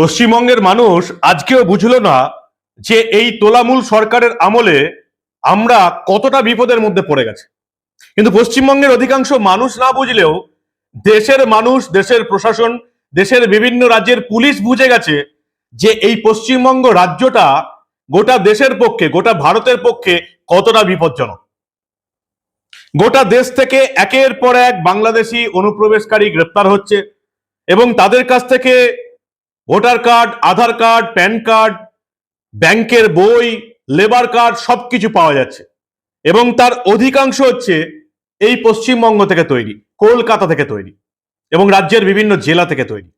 পশ্চিমবঙ্গের মানুষ আজকেও বুঝলো না যে এই তোলামূল সরকারের আমলে আমরা কতটা বিপদের মধ্যে পড়ে গেছে। কিন্তু পশ্চিমবঙ্গের অধিকাংশ মানুষ না বুঝলেও দেশের মানুষ, দেশের প্রশাসন, দেশের বিভিন্ন রাজ্যের পুলিশ বুঝে গেছে যে এই পশ্চিমবঙ্গ রাজ্যটা গোটা দেশের পক্ষে, গোটা ভারতের পক্ষে কতটা বিপজ্জনক। গোটা দেশ থেকে একের পর এক বাংলাদেশি অনুপ্রবেশকারী গ্রেপ্তার হচ্ছে এবং তাদের কাছ থেকে voter card, Aadhaar card, PAN card, ব্যাংকের বই, লেবার কার্ড সবকিছু পাওয়া যাচ্ছে। এবং তার অধিকাংশ হচ্ছে এই পশ্চিমবঙ্গ থেকে তৈরি, কলকাতা থেকে তৈরি এবং রাজ্যের বিভিন্ন জেলা থেকে তৈরি।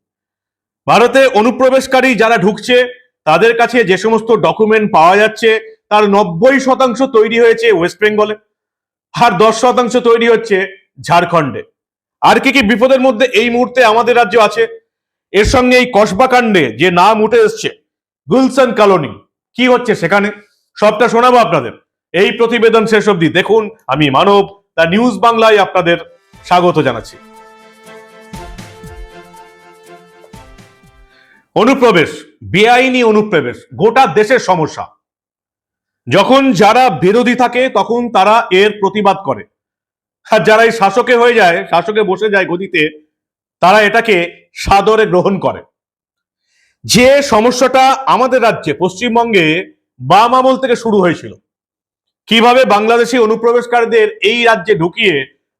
ভারতে অনুপ্রবেশকারী যারা ঢুকছে, তাদের কাছে যে সমস্ত ডকুমেন্ট পাওয়া যাচ্ছে, তার নব্বই শতাংশ তৈরি হয়েছে ওয়েস্ট বেঙ্গলে, আর দশ শতাংশ তৈরি হচ্ছে ঝাড়খণ্ডে। আর কি কি বিপদের মধ্যে এই মুহূর্তে আমাদের রাজ্য আছে এর সঙ্গে এই কসবা কাণ্ডে যে নাম উঠে এসছে, গুলশান কলোনি, কি হচ্ছে সেখানে? সবটা শোনাবো আপনাদের। এই প্রতিবেদন শেষ অবধি দেখুন, আমি মানব দা নিউজ বাংলায় আপনাদের স্বাগত জানাচ্ছি। অনুপ্রবেশ, বেআইনি অনুপ্রবেশ, গোটা দেশের সমস্যা। যখন যারা বিরোধী থাকে, তখন তারা এর প্রতিবাদ করে। আর যারা এই শাসকে হয়ে যায়, শাসকে বসে যায় গদিতে তারা এটাকে সাদরে গ্রহণ করে। যে সমস্যাটা আমাদের রাজ্যে পশ্চিমবঙ্গে বাম আমল থেকে শুরু হয়েছিল, কীভাবে বাংলাদেশি অনুপ্রবেশকারীদের এই রাজ্যে ঢুকিয়ে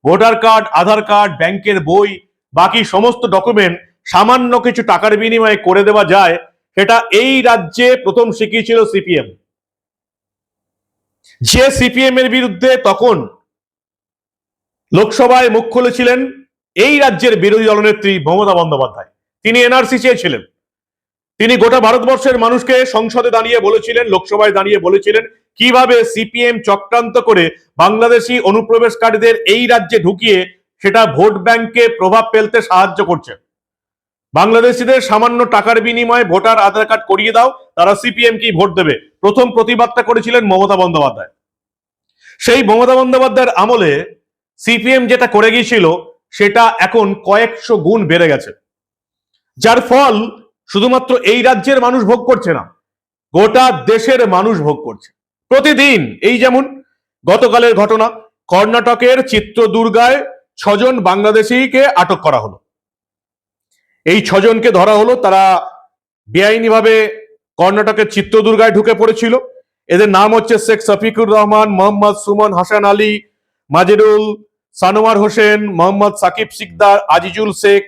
ভোটার কার্ড, আধার কার্ড, ব্যাংকের বই, বাকি সমস্ত ডকুমেন্ট সামান্য কিছু টাকার বিনিময়ে করে দেওয়া যায়, সেটা এই রাজ্যে প্রথম শিখিয়েছিল সিপিএম। যে সিপিএম এর বিরুদ্ধে তখন লোকসভায় মুখ খুলেছিলেন এই রাজ্যের বিরোধী দলনেত্রী মমতা বন্দ্যোপাধ্যায়। তিনি এনআরসি চেয়েছিলেন। তিনি গোটা ভারতবর্ষের মানুষকে সংসদে দাঁড়িয়ে বলেছিলেন, লোকসভায় দাঁড়িয়ে বলেছিলেন, কীভাবে সিপিএম চক্রান্ত করে বাংলাদেশি অনুপ্রবেশকারীদের এই রাজ্যে ঢুকিয়ে সেটা ভোট ব্যাংকে প্রভাব ফেলতে সাহায্য করছে। বাংলাদেশিদের সামান্য টাকার বিনিময়ে ভোটার আধার কার্ড করিয়ে দাও, তারা সিপিএম কি ভোট দেবে? প্রথম প্রতিবাদটা করেছিলেন মমতা বন্দ্যোপাধ্যায়। সেই মমতা বন্দ্যোপাধ্যায়ের আমলে সিপিএম যেটা করে গিয়েছিল সেটা এখন কয়েকশো গুণ বেড়ে গেছে। যার ফল শুধুমাত্র এই রাজ্যের মানুষ ভোগ করছে না, গোটা দেশের মানুষ ভোগ করছে। প্রতিদিন এই যেমন গতকালের ঘটনা, কর্ণাটকের চিত্রদুর্গায় ছজন বাংলাদেশিকে আটক করা হলো। এই ছজনকে ধরা হলো, তারা বেআইনিভাবে কর্ণাটকের চিত্রদুর্গায় ঢুকে পড়েছিল। এদের নাম হচ্ছে শেখ শফিকুর রহমান, মোহাম্মদ সুমন, হাসান আলী, মাজেরুল সানোয়ার হোসেন, মোহাম্মদ সাকিব সিকদার আজিজুল শেখ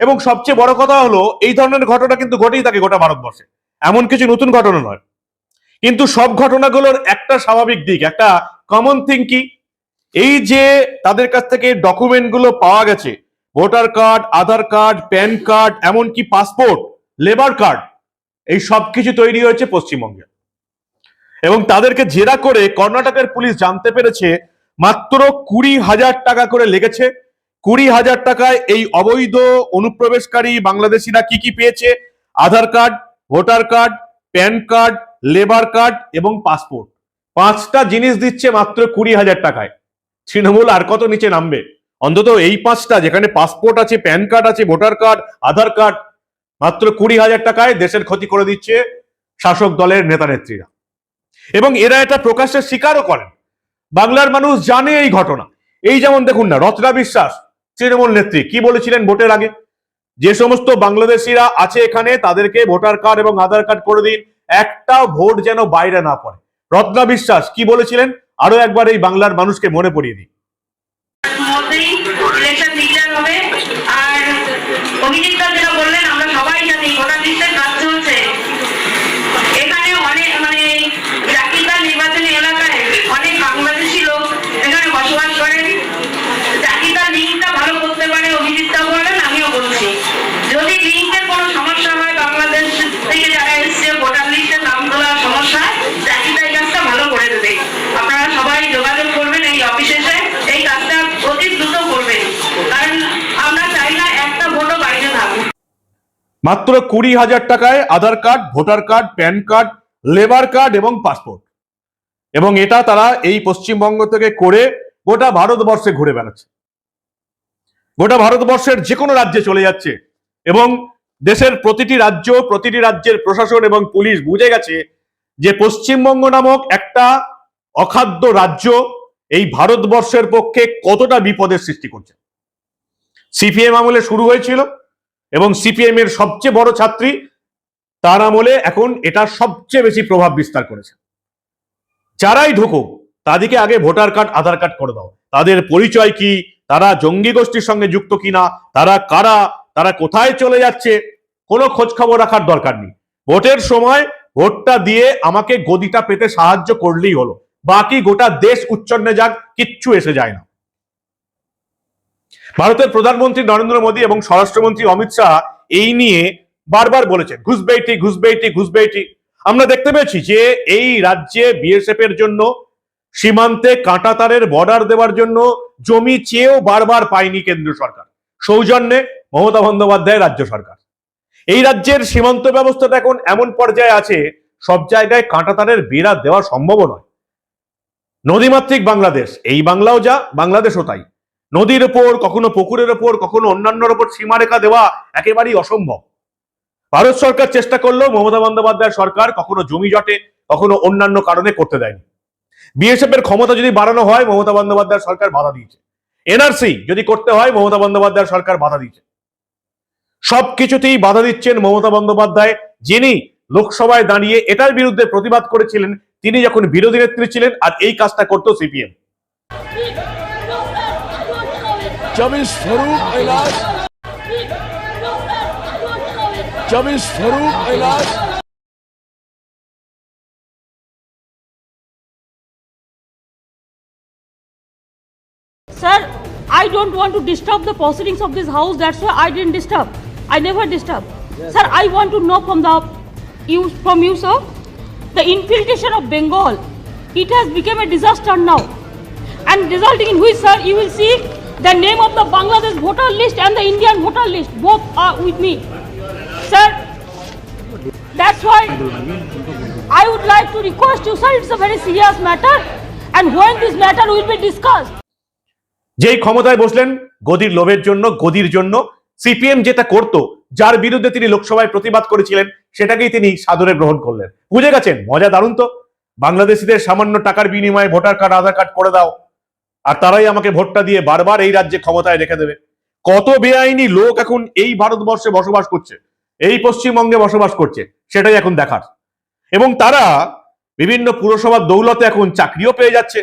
এবং সবচেয়ে বড় কথা হলো, এই ধরনের ঘটনা কিন্তু ঘটেই থাকে গোটা ভারতবর্ষে। এমন কিছু নতুন ঘটনা নয়। কিন্তু সব ঘটনাগুলোর একটা স্বাভাবিক দিক, একটা কমন থিং কি? এই যে তাদের কাছ থেকে ডকুমেন্টগুলো পাওয়া গেছে voter card Aadhaar card PAN card এমনকি পাসপোর্ট লেবার কার্ড এই সব কিছু তৈরি হয়েছে পশ্চিমবঙ্গে। এবং তাদেরকে জেরা করে কর্ণাটকের পুলিশ জানতে পেরেছে মাত্র কুড়ি হাজার টাকা করে লেগেছে। কুড়ি হাজার টাকায় এই অবৈধ অনুপ্রবেশকারী বাংলাদেশিরা কি কি পেয়েছে? Aadhaar card, voter card, PAN card, labour card এবং পাসপোর্ট। পাঁচটা জিনিস দিচ্ছে মাত্র কুড়ি হাজার টাকায়। তৃণমূল আর কত নিচে নামবে? অন্তত এই পাঁচটা, যেখানে পাসপোর্ট আছে, প্যান কার্ড আছে, ভোটার কার্ড, আধার কার্ড, মাত্র কুড়ি হাজার টাকায় দেশের ক্ষতি করে দিচ্ছে শাসক দলের নেতা নেত্রীরা এবং এরা এটা প্রকাশ্যে স্বীকারও করেন। বাংলার মানুষ জানে এই ঘটনা। এই যেমন দেখুন না রত্না বিশ্বাস, তৃণমূল নেত্রী, কি বলেছিলেন ভোটের আগে? যে সমস্ত বাংলাদেশিরা আছে এখানে, তাদেরকে ভোটার কার্ড এবং আধার কার্ড করে দিন, একটা ভোট যেন বাইরে না পড়ে। রত্না বিশ্বাস, কি বলেছিলেন? আরও একবার এই বাংলার মানুষকে মনে পড়িয়ে অভিজিৎ বললেন, আমরা সবাই জানি বিশ্বের মাত্র কুড়ি হাজার টাকায় Aadhaar card, voter card, PAN card, labour card এবং পাসপোর্ট। এবং এটা তারা এই পশ্চিমবঙ্গ থেকে করে গোটা ভারতবর্ষে ঘুরে বেড়াচ্ছে। গোটা ভারতবর্ষের যে কোনো রাজ্যে চলে যাচ্ছে এবং দেশের প্রতিটি রাজ্য, প্রতিটি রাজ্যের প্রশাসন এবং পুলিশ বুঝে গেছে যে পশ্চিমবঙ্গ নামক একটা অখাদ্য রাজ্য এই ভারতবর্ষের পক্ষে কতটা বিপদের সৃষ্টি করছে। সিপিএম আমলে শুরু হয়েছিল। এবং সিপিএম এর সবচেয়ে বড় ছাত্রী, তার আমলে এখন এটা সবচেয়ে বেশি প্রভাব বিস্তার করেছে। যারাই ঢুকুক তাদেরকে আগে ভোটার কার্ড, আধার কার্ড করে দাও। তাদের পরিচয় কি? তারা জঙ্গি গোষ্ঠীর সঙ্গে যুক্ত কিনা? তারা কারা? তারা কোথায় চলে যাচ্ছে? কোনো খোঁজ খবর রাখার দরকার নেই। ভোটের সময় ভোটটা দিয়ে আমাকে গদিটা পেতে সাহায্য করলেই হলো। বাকি গোটা দেশ উচ্ছন্নে যাক, কিচ্ছু এসে যায় না। ভারতের প্রধানমন্ত্রী নরেন্দ্র মোদী এবং স্বরাষ্ট্রমন্ত্রী অমিত শাহ এই নিয়ে বারবার বলেছেন, ঘুষবেইটি ঘুষবেইটি ঘুষবেইটি। আমরা দেখতে পেয়েছি যে এই রাজ্যে বিএসএফ এর জন্য সীমান্তে কাঁটাতারের বর্ডার দেওয়ার জন্য জমি চেয়েও বারবার পায়নি কেন্দ্র সরকার। সৌজন্যে মমতা বন্দ্যোপাধ্যায় রাজ্য সরকার। এই রাজ্যের সীমান্ত ব্যবস্থাটা এখন এমন পর্যায়ে আছে, সব জায়গায় কাঁটাতারের বেড়া দেওয়া সম্ভব নয়। নদীমাতৃক বাংলাদেশ, এই বাংলাও যা, বাংলাদেশও তাই। নদীর ওপর কখনো পুকুরের ওপর কখনো অন্যান্যর ওপর সীমারেখা দেওয়া একেবারেই অসম্ভব ভারত সরকার চেষ্টা করলেও মমতা বন্দ্যোপাধ্যায় সরকার কখনো জমি জটে কখনো অন্যান্য কারণে করতে দেয়নি বিএসএফ এর ক্ষমতা যদি বাড়ানো হয় মমতা বন্দ্যোপাধ্যায় সরকার বাধা দিয়েছে এনআরসি যদি করতে হয় মমতা বন্দ্যোপাধ্যায় সরকার বাধা দিয়েছে সবকিছুতেই বাধা দিচ্ছেন মমতা বন্দ্যোপাধ্যায় যিনি লোকসভায় দাঁড়িয়ে এটার বিরুদ্ধে প্রতিবাদ করেছিলেন তিনি যখন বিরোধী নেত্রী ছিলেন আর এই কাজটা করতো সিপিএম जब इस फरूक इलाज जब इस फरूक इलाज Sir, I don't want to disturb the proceedings of this house. That's why I didn't disturb. I never disturb. Sir, I want to know from the you from you, sir, the infiltration of Bengal. It has become a disaster now, and resulting in which, sir, you will see the name of the Bangladesh voter list and the Indian voter list both are with me, sir. That's why I would like to request you, sir. It's a very serious matter, and when this matter will be discussed. যেই ক্ষমতায় বসলেন গদির লোভের জন্য গদির জন্য CPM যেটা করত যার বিরুদ্ধে তিনি লোকসভায় প্রতিবাদ করেছিলেন সেটাকেই তিনি সাদরে গ্রহণ করলেন বুঝে গেছেন মজা দারুণ তো বাংলাদেশিদের সামান্য টাকার বিনিময়ে ভোটার কার্ড আধার কার্ড করে দাও আর তারাই আমাকে ভোটটা দিয়ে বারবার এই রাজ্যে ক্ষমতায় রেখে দেবে। কত বেআইনি লোক এখন এই ভারতবর্ষে বসবাস করছে, এই পশ্চিমবঙ্গে বসবাস করছে, সেটাই এখন দেখার। এবং তারা বিভিন্ন পুরসভার দৌলতে এখন চাকরিও পেয়ে যাচ্ছে।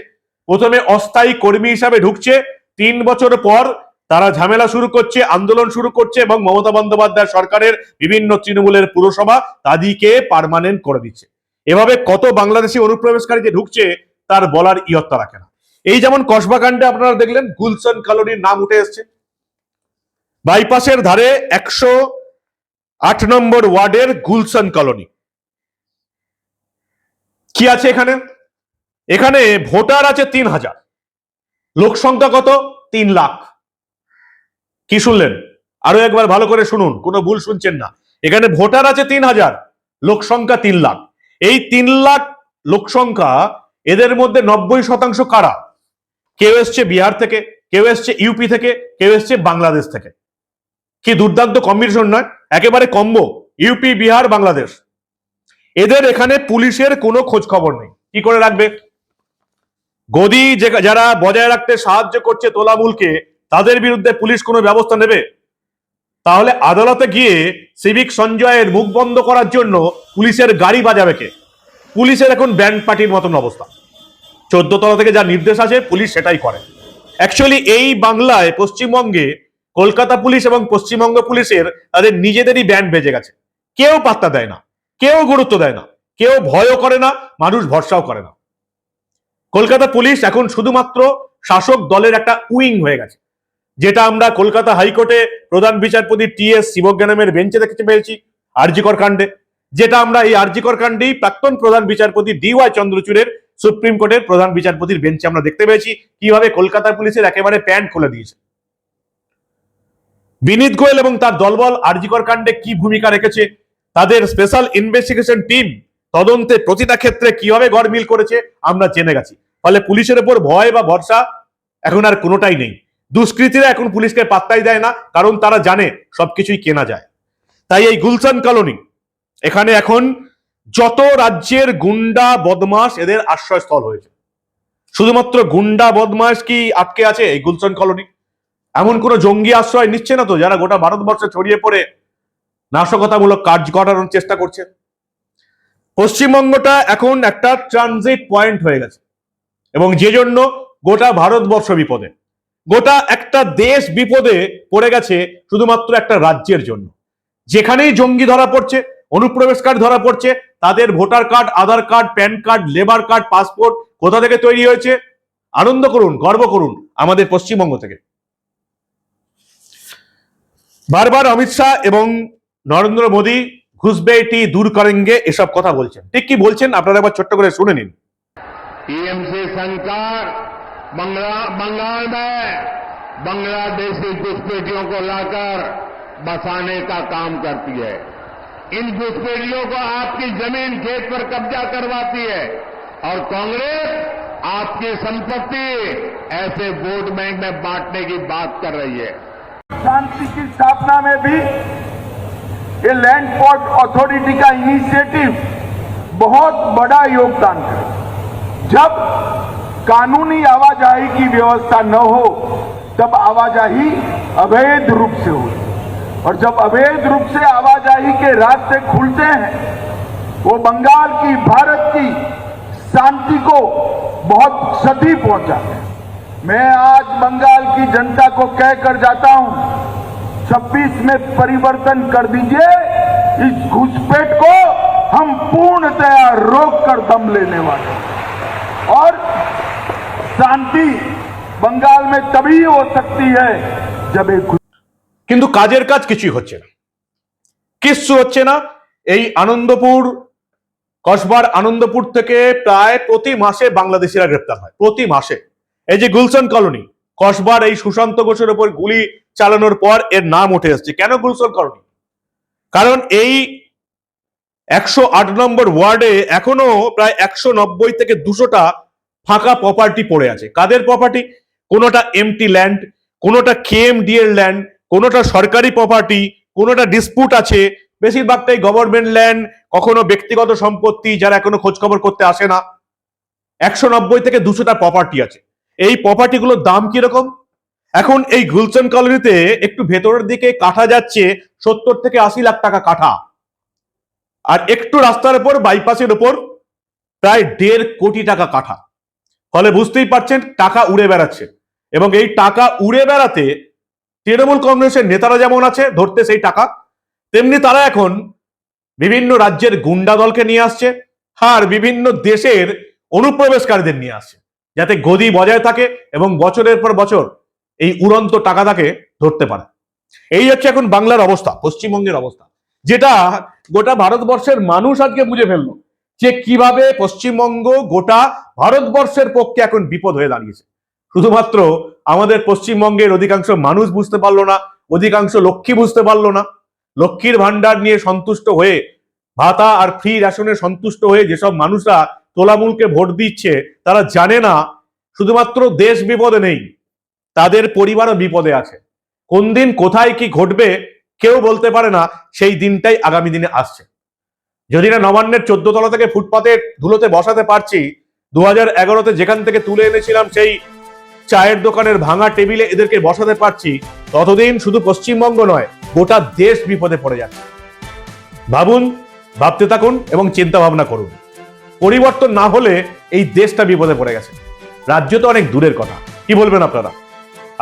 প্রথমে অস্থায়ী কর্মী হিসাবে ঢুকছে, তিন বছর পর তারা ঝামেলা শুরু করছে, আন্দোলন শুরু করছে এবং মমতা বন্দ্যোপাধ্যায় সরকারের বিভিন্ন তৃণমূলের পুরসভা তাদেরকে পার্মানেন্ট করে দিচ্ছে। এভাবে কত বাংলাদেশি অনুপ্রবেশকারী যে ঢুকছে, তার বলার ইয়ত্তা রাখে না। এই যেমন কসবা কাণ্ডে আপনারা দেখলেন, গুলশন কলোনির নাম উঠে এসছে। বাইপাসের ধারে একশো আট নম্বর ওয়ার্ডের গুলশন কলোনি। কি আছে এখানে? এখানে ভোটার আছে তিন হাজার। লোক সংখ্যা কত? তিন লাখ। কি শুনলেন? আরও একবার ভালো করে শুনুন, কোনো ভুল শুনছেন না। এখানে ভোটার আছে তিন হাজার, লোক সংখ্যা তিন লাখ। এই তিন লাখ লোক সংখ্যা এদের মধ্যে নব্বই শতাংশ কারা? কেউ এসছে বিহার থেকে, কেউ এসছে ইউপি থেকে, কেউ এসছে বাংলাদেশ থেকে। কি দুর্দান্ত কম্বিনেশন নয়, একেবারে কম্বো ইউপি বিহার, বাংলাদেশ। এদের এখানে পুলিশের কোনো খোঁজ খবর নেই। কি করে রাখবে? গদি যে- যারা বজায় রাখতে সাহায্য করছে তোলামুলকে তাদের বিরুদ্ধে পুলিশ কোনো ব্যবস্থা নেবে? তাহলে আদালতে গিয়ে সিভিক সঞ্জয়ের মুখ বন্ধ করার জন্য পুলিশের গাড়ি বাজাবে কে? পুলিশের এখন ব্যান্ড পার্টির মতন অবস্থা। চোদ্দ তলা থেকে যা নির্দেশ আছে পুলিশ সেটাই করে। অ্যাকচুয়ালি এই বাংলায় পশ্চিমবঙ্গে কলকাতা পুলিশ এবং পশ্চিমবঙ্গ পুলিশের তাদের নিজেদেরই ব্যান্ড বেজে গেছে। কেউ পাত্তা দেয় না, কেউ গুরুত্ব দেয় না, কেউ ভয়ও করে না, মানুষ ভরসাও করে না। কলকাতা পুলিশ এখন শুধুমাত্র শাসক দলের একটা উইং হয়ে গেছে। যেটা আমরা কলকাতা হাইকোর্টে প্রধান বিচারপতি টি এস শিবজ্ঞানমের বেঞ্চে দেখতে পেয়েছি, আরজিকর কাণ্ডে। যেটা আমরা এই আরজিকর কাণ্ডেই প্রাক্তন প্রধান বিচারপতি ডি ওয়াই চন্দ্রচূড়ের সুপ্রিম কোর্টের প্রধান বিচারপতির বেঞ্চে আমরা দেখতে পেয়েছি, কীভাবে কলকাতা পুলিশের একেবারে প্যান্ট খুলে দিয়েছে। বিনীত গোয়েল এবং তার দলবল আরজিকর কাণ্ডে কি ভূমিকা রেখেছে, তাদের স্পেশাল ইনভেস্টিগেশন টিম তদন্তে প্রতিটা ক্ষেত্রে কীভাবে গড়মিল করেছে, আমরা জেনে গেছি। ফলে পুলিশের উপর ভয় বা ভরসা এখন আর কোনোটাই নেই। দুষ্কৃতীরা এখন পুলিশকে পাত্তাই দেয় না, কারণ তারা জানে সবকিছুই কেনা যায়। তাই এই গুলশান কলোনি, এখানে এখন যত রাজ্যের গুন্ডা বদমাস এদের আশ্রয়স্থল হয়েছে। শুধুমাত্র গুন্ডা বদমাস কি আটকে আছে এই গুলশান কলোনি? এমন কোন জঙ্গি আশ্রয় নিচ্ছে না তো যারা গোটা ভারতবর্ষে ছড়িয়ে পড়ে নাশকতামূলক কাজ করানোর চেষ্টা করছে? পশ্চিমবঙ্গটা এখন একটা ট্রানজিট পয়েন্ট হয়ে গেছে এবং যে জন্য গোটা ভারতবর্ষ বিপদে, গোটা একটা দেশ বিপদে পড়ে গেছে শুধুমাত্র একটা রাজ্যের জন্য। যেখানেই জঙ্গি ধরা পড়ছে, অনুপ্রবেশকারী ধরা পড়ছে তাদের voter card Aadhaar card PAN card labour card passport কোথা থেকে তৈরি হয়েছে আনন্দ করুন গর্ব করুন আমাদের পশ্চিমবঙ্গ থেকে বারবার অমিত শাহ এবং নরেন্দ্র মোদী ঘুষবেটি দূর করেঙ্গে এসব কথা বলছেন ঠিক কি বলছেন আপনারা একবার ছোট্ট করে শুনে নিন टीएमसी सरकार बंगला बंगाल में बांग्लादेशी घुसपैठियों को लाकर बसाने का काम करती है इन घुसपैठियों को आपकी ज़मीन खेत पर कब्जा करवाती है। और कांग्रेस आपकी संपत्ति ऐसे वोट बैंक में बांटने की बात कर रही है। शांति की स्थापना में भी ये लैंड पोर्ट अथॉरिटी का इनिशिएटिव बहुत बड़ा योगदान है। जब कानूनी आवाजाही की व्यवस्था न हो, तब आवाजाही अवैध रूप से हो। और जब अवैध रूप से आवाजाही के रास्ते खुलते हैं, वो बंगाल की, भारत की शांति को बहुत क्षति पहुंचाते हैं मैं आज बंगाल की जनता को कहकर जाता हूँ 26 में परिवर्तन कर दीजिए, इस घुसपैठ को हम पूर्णतया रोक कर दम लेने वाले। और शांति बंगाल में तभी हो सकती है जब एक কিন্তু কাজের কাজ কিছুই হচ্ছে না। কিচ্ছু হচ্ছে না। এই আনন্দপুর, কসবার আনন্দপুর থেকে প্রায় প্রতি মাসে বাংলাদেশিরা গ্রেপ্তার হয়, প্রতি মাসে। এই যে গুলশান কলোনি, কসবার এই সুশান্ত ঘোষের উপর গুলি চালানোর পর এর নাম উঠে আসছে কেন গুলশান কলোনি? কারণ এই একশো আট নম্বর ওয়ার্ডে এখনও প্রায় একশো নব্বই থেকে দুশোটা ফাঁকা প্রপার্টি পড়ে আছে। কাদের প্রপার্টি কোনোটা এমটি ল্যান্ড কোনোটা কেএমডি এর ল্যান্ড কোনোটা সরকারি প্রপার্টি কোনোটা ডিসপুট আছে বেশিরভাগটাই গভর্নমেন্ট ল্যান্ড কখনো ব্যক্তিগত সম্পত্তি যারা এখনও খোঁজখবর করতে আসে না। একশো নব্বই থেকে দুশোটা প্রপার্টি আছে। এই প্রপার্টিগুলোর দাম কীরকম? এখন এই গুলশান কলোনিতে একটু ভেতরের দিকে কাঠা যাচ্ছে, সত্তর থেকে আশি লাখ টাকা কাঠা আর একটু রাস্তার উপর বাইপাসের উপর, প্রায় দেড় কোটি টাকা কাঠা ফলে বুঝতেই পারছেন, টাকা উড়ে বেড়াচ্ছে। এবং এই টাকা উড়ে বেড়াতে তৃণমূল কংগ্রেসের নেতারা যেমন আছে, ধরতে সেই টাকা। তেমনি তারা এখন বিভিন্ন রাজ্যের গুন্ডা দলকে নিয়ে আসছে, আর বিভিন্ন দেশের অনুপ্রবেশকারীদের নিয়ে আসছে, যাতে গদি বজায় থাকে এবং বছরের পর বছর এই উড়ন্ত টাকা তাকে ধরতে পারে। এই হচ্ছে এখন বাংলার অবস্থা, পশ্চিমবঙ্গের অবস্থা, যেটা গোটা ভারতবর্ষের মানুষ আজকে বুঝে ফেলল যে কীভাবে পশ্চিমবঙ্গ গোটা ভারতবর্ষের পক্ষে এখন বিপদ হয়ে দাঁড়িয়েছে। শুধুমাত্র আমাদের পশ্চিমবঙ্গের অধিকাংশ মানুষ বুঝতে পারল না, অধিকাংশ লক্ষ্মী বুঝতে পারল না। লক্ষ্মীর ভান্ডার নিয়ে সন্তুষ্ট হয়ে, ভাতা আর ফ্রি রেশনে সন্তুষ্ট হয়ে যেসব মানুষরা তোলামূলকে ভোট দিচ্ছে, তারা জানে না শুধুমাত্র দেশ বিপদে নেই, তাদের পরিবারও বিপদে আছে। কোন দিন কোথায় কি ঘটবে কেউ বলতে পারে না, সেই দিনটাই আগামী দিনে আসছে। যদি না নবান্নের চোদ্দ তলা থেকে ফুটপাতে ধুলোতে বসাতে পারছি, দু হাজার এগারোতে যেখান থেকে তুলে এনেছিলাম সেই চায়ের দোকানের ভাঙা টেবিলে এদেরকে বসাতে পারছি। ততদিন শুধু পশ্চিমবঙ্গ নয়, গোটা দেশ বিপদে পড়ে যাচ্ছে। ভাবুন, ভাবতে থাকুন এবং চিন্তা ভাবনা করুন। পরিবর্তন না হলে এই দেশটা বিপদে পড়ে গেছে। রাজ্য তো অনেক দূরের কথা। কি বলবেন আপনারা?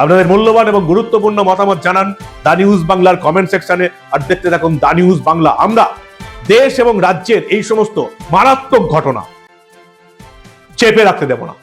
আপনাদের মূল্যবান এবং গুরুত্বপূর্ণ মতামত জানান দা নিউজ বাংলার কমেন্ট সেকশনে আর দেখতে থাকুন দা নিউজ বাংলা। আমরা দেশ এবং রাজ্যের এই সমস্ত মারাত্মক ঘটনা চেপে রাখতে দেব না।